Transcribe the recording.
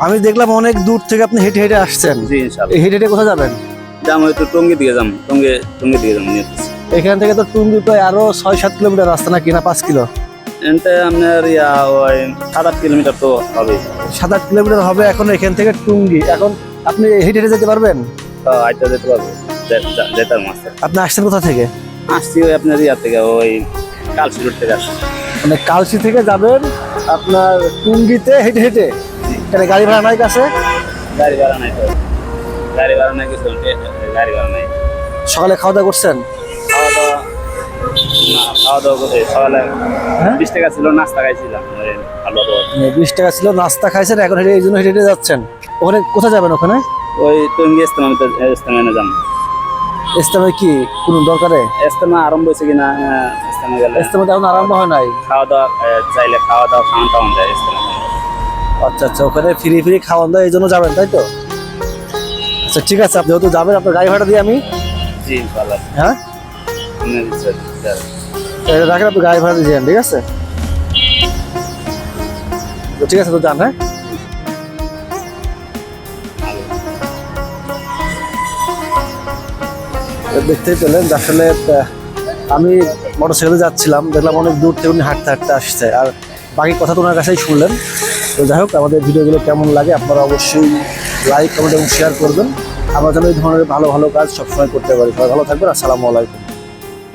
আমি দেখলাম অনেক দূর থেকে আপনি হেঁটে হেঁটে আসছেন। জি হেঁটে হেঁটে কোথায় যাবেন? যাম হয়তো টঙ্গি দিকে যাম টঙ্গি টঙ্গি দিকে যাম এখান থেকে তো টুঙ্গি প্রায় আরও ছয় সাত কিলোমিটার রাস্তা নাকি না পাঁচ কিলো? এনতে আপনার ইয়া ওই সাত আট কিলোমিটার তো হবে। সাত আট কিলোমিটার হবে এখন এখান থেকে টুঙ্গি। এখন আপনি হেঁটে হেঁটে যেতে পারবেন? তো যেতে পারব। যে- যেতাম মাস্টার। আপনি আসছেন কোথা থেকে? আসছি ওই আপনার ইয়া থেকে ওই কালসি রোড থেকে আসছি। মানে কালসি থেকে যাবেন আপনার টুঙ্গিতে হেঁটে হেঁটে? এখানে গাড়ি ভাড়া নাই কাছে? গাড়ি ভাড়া নাই তো। গাড়ি ভাড়া নাই কিছু গাড়ি ভাড়া নাই। সকালে খাওয়া দাওয়া করছেন? খাওয়া দাওয়া না খাওয়া দাওয়া করে সকালে হ্যাঁ? বিশ টাকা ছিল নাস্তা খাইছিলাম দাওয়া। বিশ টাকা ছিল নাস্তা খাইছেন এখন হেঁটে এই জন্য হেঁটে হেঁটে যাচ্ছেন। ওখানে কোথায় যাবেন ওখানে? ওই টঙ্গি ইস্তেমা আমি তো ইস্তেমানে যাম। ইস্তেমে কি কোন দরকারে? ইস্তেমা আরম্ভ হয়েছে কিনা ইস্তেমা গেলে। ইস্তেমে তো এখন আরম্ভ হয় নাই। খাওয়া দাওয়া চাইলে খাওয়া দাওয়া খাওয়ান টাওয়ান যায় ইস্তেমা আচ্ছা আচ্ছা ওখানে ফ্রি ফ্রি খাওয়ান দেয় এই জন্য যাবেন তাই তো? আচ্ছা ঠিক আছে আপনি যেহেতু যাবেন আপনার গাড়ি ভাড়া দিয়ে আমি জি হ্যাঁ। রাখেন আপনি গাড়ি ভাড়া দিয়ে যান ঠিক আছে? তো ঠিক আছে তো যান হ্যাঁ? দেখতেই পেলেন আসলে আমি মোটরসাইকেলে যাচ্ছিলাম দেখলাম অনেক দূর থেকে উনি হাঁটতে হাঁটতে আসছে আর বাকি কথা তো ওনার কাছেই শুনলেন। তো যাই হোক, আমাদের ভিডিওগুলো কেমন লাগে আপনারা অবশ্যই লাইক কমেন্ট এবং শেয়ার করবেন। আমরা যেন এই ধরনের ভালো ভালো কাজ সবসময় করতে পারি। সবাই ভালো থাকবেন, আসসালামু আলাইকুম।